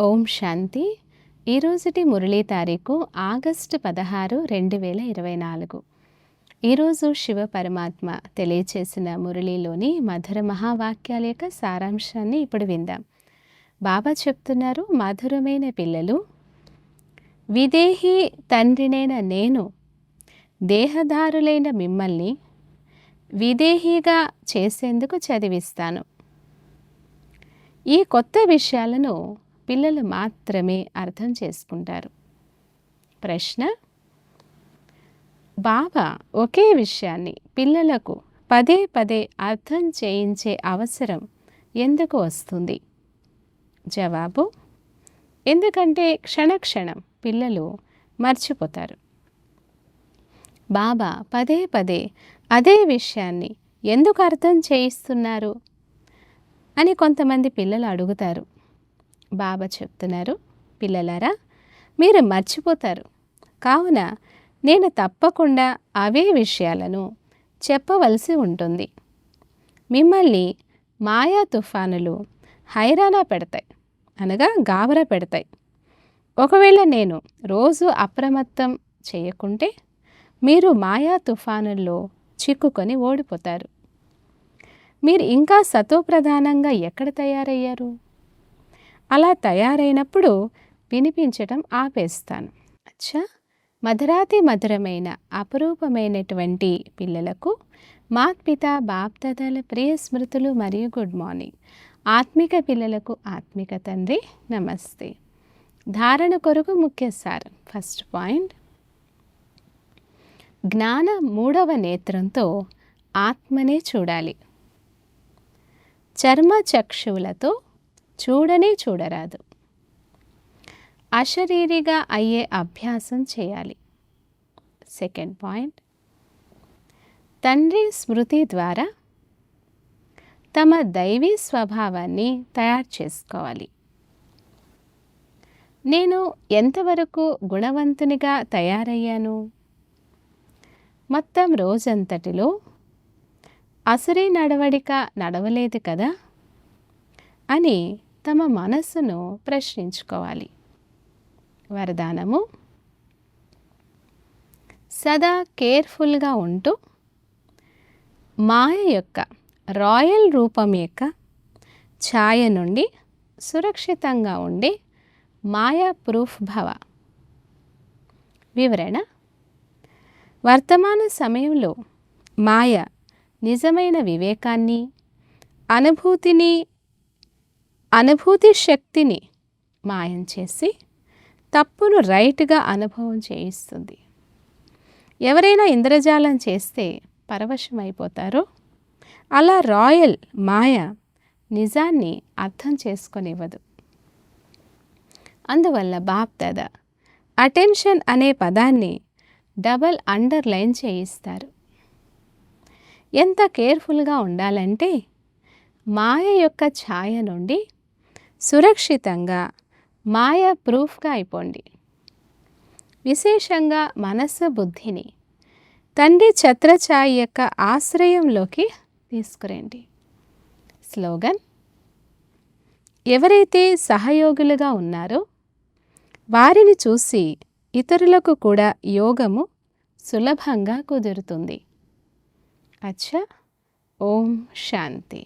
ఓం శాంతి. ఈరోజుటి మురళీ తారీఖు ఆగస్టు పదహారు రెండు వేల ఇరవై నాలుగు. ఈరోజు శివ పరమాత్మ తెలియచేసిన మురళీలోని మధుర మహావాక్యాల యొక్క సారాంశాన్ని ఇప్పుడు విందాం. బాబా చెప్తున్నారు మధురమైన పిల్లలు విదేహి తండ్రినైన నేను దేహదారులైన మిమ్మల్ని విదేహీగా చేసేందుకు చదివిస్తాను. ఈ కొత్త విషయాలను పిల్లలు మాత్రమే అర్థం చేసుకుంటారు. ప్రశ్న బాబా ఒకే విషయాన్ని పిల్లలకు పదే పదే అర్థం చేయించే అవసరం ఎందుకు వస్తుంది? జవాబు ఎందుకంటే క్షణక్షణం పిల్లలు మర్చిపోతారు. బాబా పదే పదే అదే విషయాన్ని ఎందుకు అర్థం చేయిస్తున్నారు? అని కొంతమంది పిల్లలు అడుగుతారు. బాబా చెప్తున్నారు. పిల్లలారా మీరు మర్చిపోతారు. కావున నేను తప్పకుండా అవే విషయాలను చెప్పవలసి ఉంటుంది. మిమ్మల్ని మాయా తుఫానులు హైరానా పెడతాయి అనగా గాబర పెడతాయి. ఒకవేళ నేను రోజు అప్రమత్తం చేయకుంటే మీరు మాయా తుఫానుల్లో చిక్కుకొని ఓడిపోతారు. మీరు ఇంకా సతోప్రధానంగా ఎక్కడ తయారయ్యారు? అలా తయారైనప్పుడు వినిపించటం ఆపేస్తాను. అచ్చా! మధురాతి మధురమైన అపురూపమైనటువంటి పిల్లలకు మాత్పిత బాప్తదల ప్రియ స్మృతులు మరియు గుడ్ మార్నింగ్. ఆత్మిక పిల్లలకు ఆత్మిక తండ్రి నమస్తే. ధారణ కొరకు ముఖ్య సారం. First point. జ్ఞాన మూడవ నేత్రంతో ఆత్మనే చూడాలి. చర్మ చక్షువులతో చూడనే చూడరాదు. అశరీరిగా అయ్యే అభ్యాసం చేయాలి. Second point. తండ్రి స్మృతి ద్వారా తమ దైవీ స్వభావాన్ని తయారు చేసుకోవాలి. నేను ఎంతవరకు గుణవంతునిగా తయారయ్యాను? మొత్తం రోజంతటిలో అసురీ నడవడిక నడవలేదు కదా? అని తమ మనస్సును ప్రశ్నించుకోవాలి. వరదానము. సదా కేర్ఫుల్గా ఉంటూ మాయ యొక్క రాయల్ రూపం యొక్క ఛాయ నుండి సురక్షితంగా ఉండి మాయా ప్రూఫ్ భవ. వివరణ. వర్తమాన సమయంలో మాయ నిజమైన వివేకాన్ని అనుభూతిని అనుభూతి శక్తిని మాయం చేసి తప్పును రైట్గా అనుభవం చేయిస్తుంది. ఎవరైనా ఇంద్రజాలం చేస్తే పరవశమైపోతారో అలా రాయల్ మాయ నిజాన్ని అర్థం చేసుకునివ్వదు. అందువల్ల బాప్దాద అటెన్షన్ అనే పదాన్ని డబల్ అండర్లైన్ చేయిస్తారు. ఎంత కేర్ఫుల్గా ఉండాలంటే మాయ యొక్క ఛాయ నుండి సురక్షితంగా మాయ ప్రూఫ్గా అయిపోండి. విశేషంగా మనస్సు బుద్ధిని తండ్రి ఛత్రఛాయి యొక్క ఆశ్రయంలోకి తీసుకురండి. స్లోగన్ ఎవరైతే సహయోగులుగా ఉన్నారో వారిని చూసి ఇతరులకు కూడా యోగము సులభంగా కుదురుతుంది. అచ్చా ఓం శాంతి.